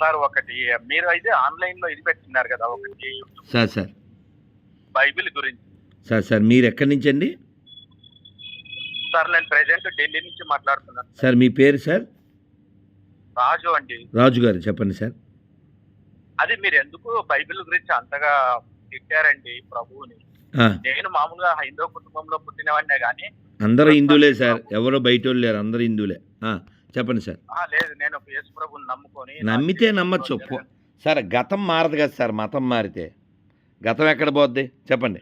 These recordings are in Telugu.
సార్ ఒకటి మీరు అయితే ఆన్లైన్లో ఇది పెట్టినారు కదా ఒకటి. Sir sir. బైబిల్ గురించి. సార్ సార్ మీరు ఎక్కడి నుంచి అండి? సార్ నేను ప్రెసెంట్ ఢిల్లీ నుంచి మాట్లాడుతున్నాను. సార్ మీ పేరు సార్? రాజు అండి. రాజు గారు చెప్పండి సార్. అది మీరు ఎందుకు బైబిల్ గురించి అంతగా తిట్టారండి ప్రభువుని? నేను మామూలుగా హైందవ కుటుంబంలో పుట్టినవాడినే కానీ అందరూ హిందువులే సార్. ఎవరో బయట వాళ్ళు లేరు అందరూ హిందువులే. చెప్పండి సార్. లేదు నేను యేసు ప్రభుని నమ్ముకొని నా నమ్మితే నమ్మచ్చు. సార్ గతం మారదు కదా సార్ మతం మారితే. గతం ఎక్కడ పోద్ది? చెప్పండి.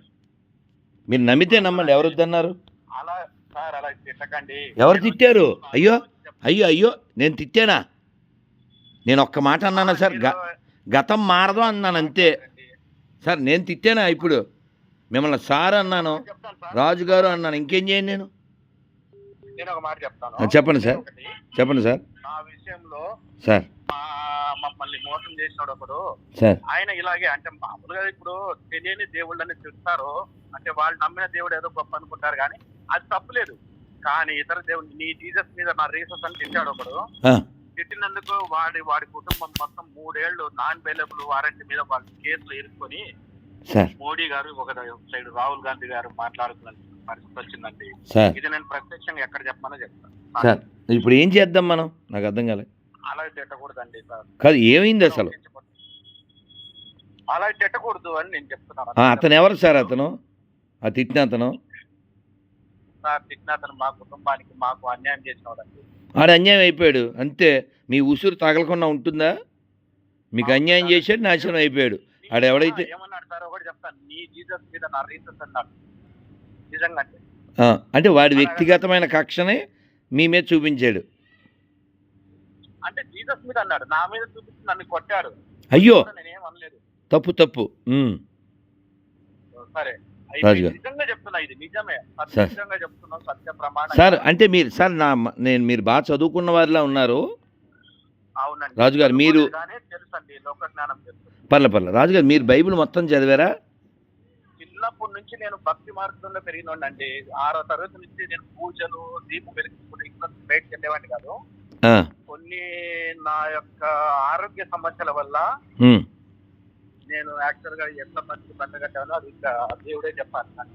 మీరు నమ్మితే నమ్మండి. ఎవరు వద్దన్నారు? అలా సార్ అలా తిట్టకండి. ఎవరు తిట్టారు? అయ్యో, అయ్యో అయ్యో నేను తిట్టానా? నేను ఒక్క మాట అన్నానా సార్? గతం మారదు అన్నాను అంతే. సార్ నేను తిట్టానా ఇప్పుడు? మిమ్మల్ని సార్ అన్నాను చెప్తాను సార్. రాజు గారు అన్నాను ఇంకేం చేయండి నేను? నేను ఒక మాట చెప్తాను. చెప్పండి సార్. చెప్పండి సార్. నా విషయంలో సార్. మా మమ్మల్ని మోసం చేసినాడు ఒకడు. ఆయన ఇలాగే అంటే మామూలుగా ఇప్పుడు తెలియని దేవుళ్ళని చెప్తారు అంటే వాళ్ళు నమ్మిన దేవుడు ఏదో గొప్ప అనుకుంటారు కానీ అది తప్పులేదు. కానీ ఇతర దేవుడు నీ జీసస్ మీద నా రీసెస్ అని తిట్టాడు ఒకడు. తిట్టినందుకు వాడి వాడి కుటుంబం మొత్తం మూడేళ్ళు నాన్ బెయిలబుల్ వారెంట్ మీద వాళ్ళ కేసులు ఇరుక్కొని మోడీ గారు ఒక సైడ్ రాహుల్ గాంధీ గారు మాట్లాడుతున్న పరిస్థితి వచ్చిందండి. సార్. ఇది నేను ప్రత్యక్షంగా ఎక్కడ చెప్పానో చెప్తాను. సార్ ఇప్పుడు ఏం చేద్దాం మనం? నాకు అర్థం కాలేదు అలా తిట్టకూడదండి సార్. కాదు ఏమైంది అసలు? అలా తిట్టకూడదు అని నేను చెప్తున్నాను. అతను ఎవరు సార్ అతను? ఆ తిట్టిన అతను? సార్ తిట్టిన అతను మా కుటుంబానికి మాకు అన్యాయం చేసినవాడండి. ఆడు అన్యాయం అయిపోయాడు. అంతే. మీ ఉసురు తగలకుండా ఉంటుందా? మీకు అన్యాయం చేశాడు నాశనం అయిపోయాడు. ఆడు ఎవడైతే ఏమన్నాడు సార్? ఒకటి చెప్తాను. నీ జీసస్ మీద నా రీసెస్ అన్నాడు. నిజంగా అంటే వాడి వ్యక్తిగతమైన కక్షనే మీ మీద చూపించాడు. అంటే జీసస్ మీద అన్నాడు. నా మీద చూపించి నన్ను కొట్టాడు. అయ్యో! నేనేం అనలేదు. తప్పు తప్పు. సరే. సార్. అంటే మీరు సార్ నా నేను మీరు బాగా చదువుకున్న వారిలా ఉన్నారు. అవునండి. రాజు గారు, మీరు- పర్లే పర్లే. రాజు గారు మీరు బైబిల్ మొత్తం చదివారా? చిన్నప్పటి నుంచి నేను భక్తి మార్గంలో పెరిగినోండి ఆరో తరగతి నుంచి నేను పూజలు దీపం వెలిగించుకుని ఇంట్లో బయటకు వెళ్ళేవాడిని కాదు. కొన్ని నా యొక్క ఆరోగ్య సమస్యల వల్ల నేను యాక్చువల్గా ఎట్లా మంచి పండగట్టానో అది ఇంకా దేవుడే చెప్పాలి నాకు.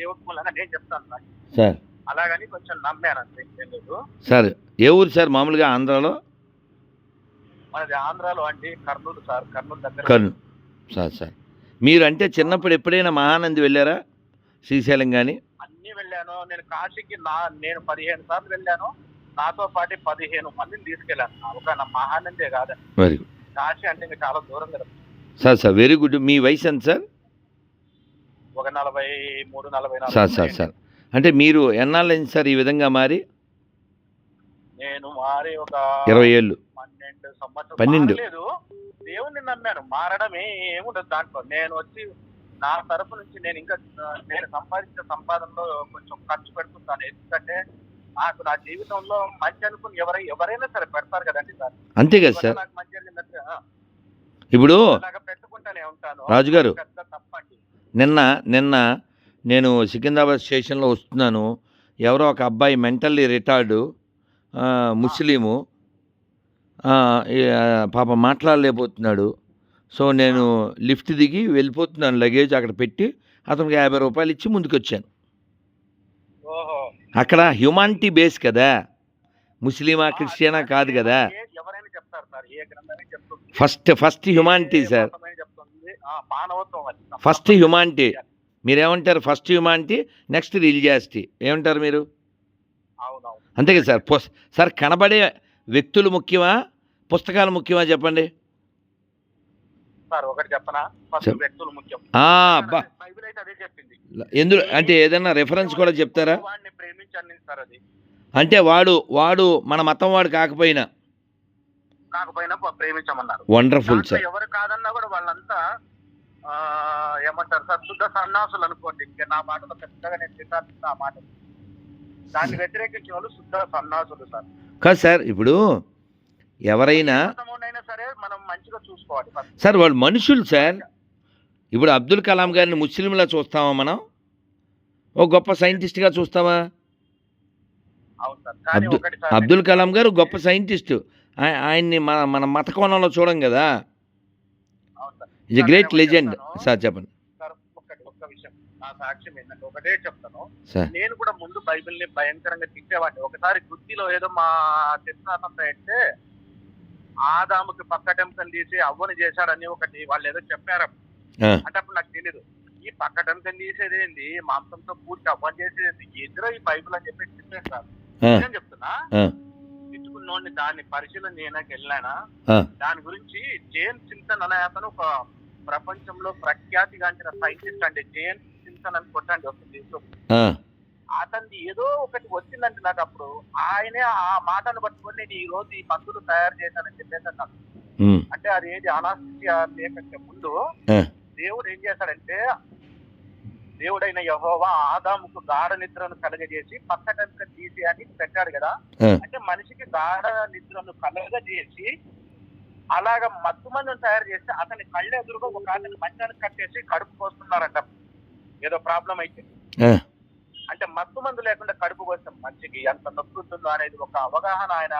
దేవుడి మూలంగా నేను చెప్తాను నాకు. సార్. అలాగని కొంచెం నమ్మాను అంతే ఇంకేం లేదు. సార్ ఏ ఊరు సార్ మామూలుగా ఆంధ్రాలో? మనది ఆంధ్రాలో అండి కర్నూలు సార్. కర్నూలు దగ్గర. Kurnool sir sir. మీరు అంటే చిన్నప్పుడు ఎప్పుడైనా మహానంది వెళ్ళారా? శ్రీశైలం కానీ అన్ని వెళ్ళాను. నేను కాశీకి నా నేను పదిహేను సార్లు వెళ్ళాను. నాతో పాటు పదిహేను మందిని తీసుకెళ్ళాను. ఒక నా మహానందే వెరీ గుడ్ కాశీ అంటే ఇంకా చాలా దూరం కదా. Sir sir very good. మీ వయసు ఎంత సార్? ఒక నలభై మూడు నలభై నాలుగు సార్ సార్ సార్. అంటే మీరు ఎన్నాళ్ళైంది సార్ ఈ విధంగా మారి? నేను మారి ఒక ఇరవై ఏళ్ళు. పన్నెండు సంవత్సరం పన్నెండు. మారలేదు. దేవుణ్ణి నమ్మాను. మారడం ఏముండదు దాంట్లో. నేను వచ్చి నా తరపు నుంచి నేను ఇంకా నేను సంపాదించిన సంపాదనలో కొంచెం ఖర్చు పెడుతుంటాను. ఎందుకంటే నాకు నా జీవితంలో మంచి అనుకుని ఎవరై ఎవరైనా సరే పెడతారు కదండి సార్. అంతే కదా సార్. నాకు మంచి జరిగిందంటే ఇప్పుడు పెట్టుకుంటానే ఉంటాను. రాజు గారు. పెద్ద తప్పండి. నిన్న నిన్న నేను సికింద్రాబాద్ స్టేషన్లో వస్తున్నాను. ఎవరో ఒక అబ్బాయి మెంటల్లీ రిటార్డు ముస్లిము. పాప మాట్లాడలేకపోతున్నాడు. సో నేను లిఫ్ట్ దిగి వెళ్ళిపోతున్నాను లగేజ్ అక్కడ పెట్టి అతనికి యాభై రూపాయలు ఇచ్చి ముందుకు వచ్చాను ఓహో. అక్కడ హ్యుమానిటీ బేస్ కదా. ముస్లిమా క్రిస్టియనా కాదు కదా. First first humanity sir. First humanity. మీరేమంటారు? First humanity next religiosity. ఏమంటారు మీరు? అంతే కదా సార్. సార్ కనబడే వ్యక్తులు ముఖ్యమా? పుస్తకాలు ముఖ్యమా చెప్పండి? ఎందులో అంటే ఏదైనా రెఫరెన్స్ కూడా చెప్తారా? అంటే వాడు వాడు మన మతం వాడు కాకపోయినా. కాకపోయినా ప్రేమించమన్నారు. వండర్ఫుల్ సార్ ఎవరు కాదన్నా కూడా వాళ్ళంతా ఏమంటారు సార్ శుద్ధ సన్నాసులు అనుకోండి. ఇంకా నా మాటలో పెద్దగా నేను తిట్టాల్సిన ఆ మాట. దాన్ని వ్యతిరేకించిన వాళ్ళు శుద్ధ సన్నాసులు సార్. కాదు సార్ ఇప్పుడు ఎవరైనా సరే మనం మంచిగా చూసుకోవాలి first. సార్ వాళ్ళు మనుషులు సార్. ఇప్పుడు అబ్దుల్ కలాం గారిని ముస్లింలా చూస్తామా మనం? ఓ గొప్ప సైంటిస్ట్గా చూస్తామా? అబ్దుల్- కలాం గారు గొప్ప సైంటిస్టు. ఆయ- ఆయన్ని మన మన మత కోణంలో చూడం కదా. A great legend. సార్ చెప్పండి. నా సాక్ష్యం ఏంటంటే ఒకటే చెప్తాను. సార్. నేను కూడా ముందు బైబిల్ని భయంకరంగా తిట్టేవాడిని. ఒకసారి గుత్తిలో ఏదో మా చిత్రానంత అయితే ఆదాముకి పక్కటెంకలు తీసి అవ్వని చేశాడని ఒకటి వాళ్ళు ఏదో చెప్పారు. అంటే అప్పుడు నాకు తెలియదు ఈ పక్కటెంకలు తీసేది ఏంది? మాంసంతో పూర్తి అవ్వని చేసేది? ఎదురో ఈ బైబిల్ అని చెప్పి చెప్పాను సార్ నిజం చెప్తున్నా? తిట్టుకున్నోడిని దాన్ని పరిశీలన చేయడానికి వెళ్ళానా? దాని గురించి జేమ్స్ సింప్సన్ అనే అతను ఒక ప్రపంచంలో ప్రఖ్యాతిగాంచిన సైంటిస్ట్ అండి. జేమ్స్ సింప్సన్ అని కొట్టండి వస్తుంది ఆ, అతనికి ఏదో ఒకటి వచ్చిందంటే నాకు అప్పుడు ఆయనే ఆ మాటను పట్టుకొని నేను ఈ రోజు ఈ మందులు తయారు చేశానని చెప్పేసి అన్నాను. ఉమ్, అంటే అది ఏది అనాస్థిసియా లేకంటే ముందు. దేవుడు ఏం చేశాడంటే దేవుడైన యహోవా ఆదాముకు గాఢ నిద్రను కలగజేసి పక్కటంక తీసి అని పెట్టాడు కదా. అంటే మనిషికి గాఢ నిద్రను కలగజేసి అలాగ మత్తు మందును తయారు చేసి అతని కళ్ళ ఎదురుగా ఒక అతని మంచానికి కట్టేసి కడుపు కోస్తున్నారంట ఏదో ప్రాబ్లం అయితే అంటే మత్తు మందు లేకుండా కడుపు కోసం మనిషికి. ఎంత నొప్పి ఉంటుందో అనేది ఒక అవగాహన ఆయన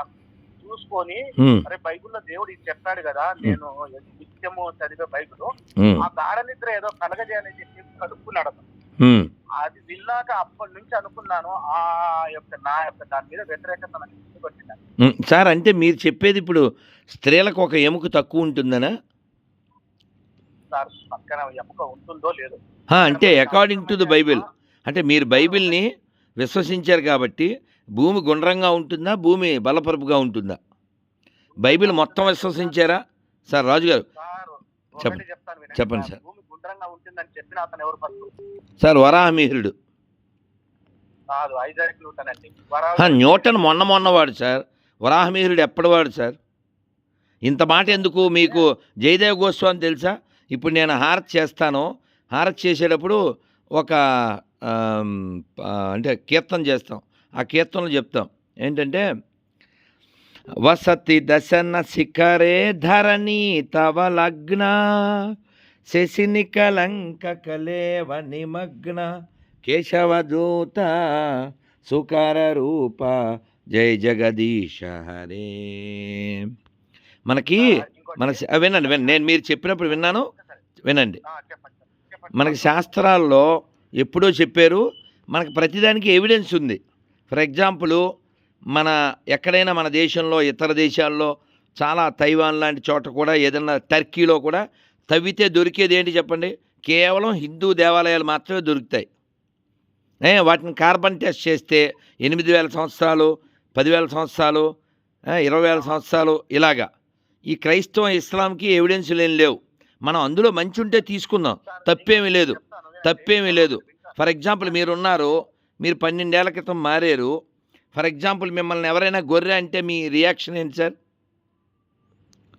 చూసుకొని అరే బైబిల్లో దేవుడు ఇది చెప్పాడు కదా నేను నిత్యము చదివే బైబిల్. ఆ గాఢ నిద్ర ఏదో కలగజేయాలని చెప్పి కడుక్కున్నాడు అది విన్నాక అప్పటి నుంచి అనుకున్నాను ఆ యొక్క నా యొక్క దాని మీద వ్యతిరేకత నాకు. సార్ అంటే మీరు చెప్పేది ఇప్పుడు స్త్రీలకు ఒక ఎముక తక్కువ ఉంటుందనా? సార్ పక్కన ఎముక ఉంటుందో లేదో. అంటే అకార్డింగ్ టు ద బైబిల్ అంటే మీరు బైబిల్ని విశ్వసించారు కాబట్టి భూమి గుండ్రంగా ఉంటుందా భూమి బలపరుపుగా ఉంటుందా? బైబిల్ మొత్తం విశ్వసించారా? సార్ రాజు గారు సార్ చెప్పండి. చెప్పండి సార్. సార్. వరాహమిహిరుడు న్యూటన్ మొన్న మొన్నవాడు సార్. వరాహమిహిరుడు ఎప్పటివాడు సార్? ఇంత మాట ఎందుకు మీకు జయదేవ్ గోస్వామి తెలుసా? ఇప్పుడు నేను హారత్ చేస్తాను. హారత్ చేసేటప్పుడు ఒక అంటే కీర్తన చేస్తాం. ఆ కీర్తనలు చెప్తాం. ఏంటంటే వసతి దశన శిఖరే ధరణి తవ లగ్న శశిని కలంక కలేవ నిమగ్న కేశవదూత సుకర రూప జై జగదీశ హరే. మనకి మన వినండి వినండి. నేను మీరు చెప్పినప్పుడు విన్నాను. వినండి. మనకి శాస్త్రాల్లో ఎప్పుడో చెప్పారు మనకు ప్రతిదానికి ఎవిడెన్స్ ఉంది. ఫర్ ఎగ్జాంపుల్ మన ఎక్కడైనా మన దేశంలో ఇతర దేశాల్లో చాలా తైవాన్ లాంటి చోట కూడా ఏదైనా టర్కీలో కూడా తవ్వితే దొరికేది ఏంటి చెప్పండి? కేవలం హిందూ దేవాలయాలు మాత్రమే దొరుకుతాయి. వాటిని కార్బన్ టెస్ట్ చేస్తే ఎనిమిది వేల సంవత్సరాలు పదివేల సంవత్సరాలు ఇరవై వేల సంవత్సరాలు ఇలాగా. ఈ క్రైస్తవం ఇస్లాంకి ఎవిడెన్స్లు ఏం లేవు. మనం అందులో మంచి ఉంటే తీసుకుందాం. తప్పేమీ లేదు. తప్పేమీ లేదు. ఫర్ ఎగ్జాంపుల్ మీరున్నారు మీరు పన్నెండేళ్ళ క్రితం మారారు. ఫర్ ఎగ్జాంపుల్ మిమ్మల్ని ఎవరైనా గొర్రె అంటే మీ రియాక్షన్ ఏంటి సార్?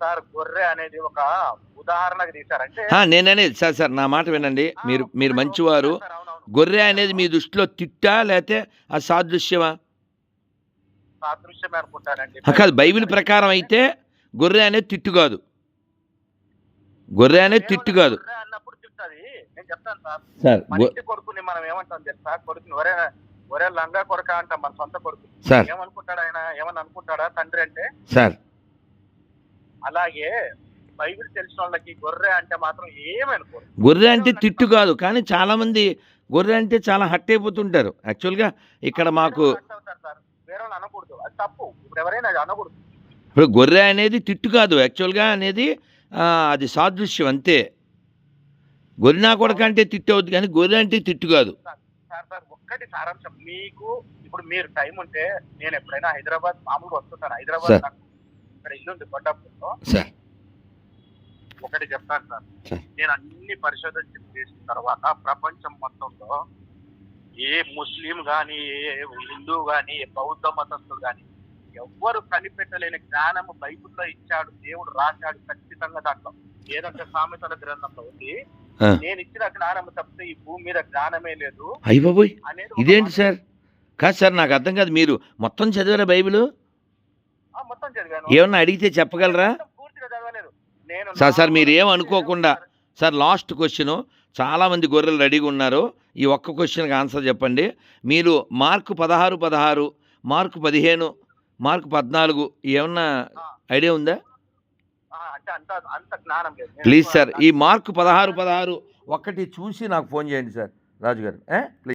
సార్ గొర్రె అనేది ఒక ఉదాహరణకు తీశారంటే ఆ, నేననేది సార్ సార్ నా మాట వినండి. మీరు మీరు మంచివారు. గొర్రె అనేది మీ దృష్టిలో తిట్టా లేకపోతే ఆ సాదృశ్యమా? సాదృశ్యమే అనుకుంటానండి ఆ, కాదు బైబిల్ ప్రకారం అయితే గొర్రె అనేది తిట్టు కాదు. గొర్రె అనేది తిట్టు కాదు గొర్రె అన్నప్పుడు తిట్టది నేను చెప్తాను సార్. సార్ మన ఇంటి కొడుకుని మనం ఏమంటాం తెలుసా? కొడుకుని ఒరే ఒరే లంగా కొడుక అంటాం మన సొంత కొడుకు. సార్. ఏమనుకుంటాడు ఆయన? ఏమని అనుకుంటాడా తండ్రి అంటే? సార్. అలాగే బైబిల్ తెలిసిన వాళ్ళకి గొర్రె అంటే మాత్రం ఏమనుకోరు. గొర్రె అంటే తిట్టు కాదు కానీ చాలామంది గొర్రె అంటే చాలా హట్ అయిపోతుంటారు. యాక్చువల్గా ఇక్కడ మాకు వేరే అనకూడదు. అది తప్పు. ఇప్పుడు ఎవరైనా అది అనకూడదు. ఇప్పుడు గొర్రె అనేది తిట్టు కాదు. యాక్చువల్గా అనేది అది సాదృశ్యం అంతే. గొర్రెనా కొడక అంటే తిట్టు అవుతుంది కానీ గొర్రె అంటే తిట్టు కాదు. సార్ సార్ ఒక్కటి సారాంశం. మీకు ఇప్పుడు మీరు టైం ఉంటే నేను ఎప్పుడైనా హైదరాబాద్ మామూలుగా వస్తుంటాను హైదరాబాద్ సార్. నాకు ఇక్కడ ఇల్లు ఉంది కొండాపూర్లో సార్. ఒకటి చెప్తాను సార్. సార్. నేను అన్ని పరిశోధన చేసిన తర్వాత ప్రపంచం మొత్తంలో ఏ ముస్లిం గాని ఏ హిందూ గాని ఏ బౌద్ధ మతస్థుడు గాని ఎవ్వరు కనిపెట్టలేని జ్ఞానము బైబిల్లో ఇచ్చాడు దేవుడు రాశాడు ఖచ్చితంగా దాంట్లో. ఏదంటే సామెతల గ్రంథంలో ఉంది. నేను ఇచ్చిన జ్ఞానం తప్పితే ఈ భూమి మీద జ్ఞానమే లేదు. అయ్య బాబోయ్. అనేది ఒక ఇదేంటి. సార్? కాదు సార్ నాకు అర్థం కాదు. మీరు మొత్తం చదివారా బైబిల్? మొత్తం చదివాను. ఏమన్నా అడిగితే చెప్పగలరా? సార్, సార్, మీరు అనుకోకుండా సార్ లాస్ట్ క్వశ్చన్. చాలామంది గొర్రెలు రెడీగా ఉన్నారు. ఈ ఒక్క క్వశ్చన్కి ఆన్సర్ చెప్పండి. మీరు మార్కు పదహారు పదహారు మార్కు పదిహేను మార్కు పద్నాలుగు ఏమన్నా ఐడియా ఉందా? అంటే అంత అంత జ్ఞానం లేదు. నేను ప్లీజ్ సార్ ఈ మార్క్ పదహారు పదహారు ఒక్కటి చూసి నాకు ఫోన్ చేయండి సార్ రాజు గారు ప్లీజ్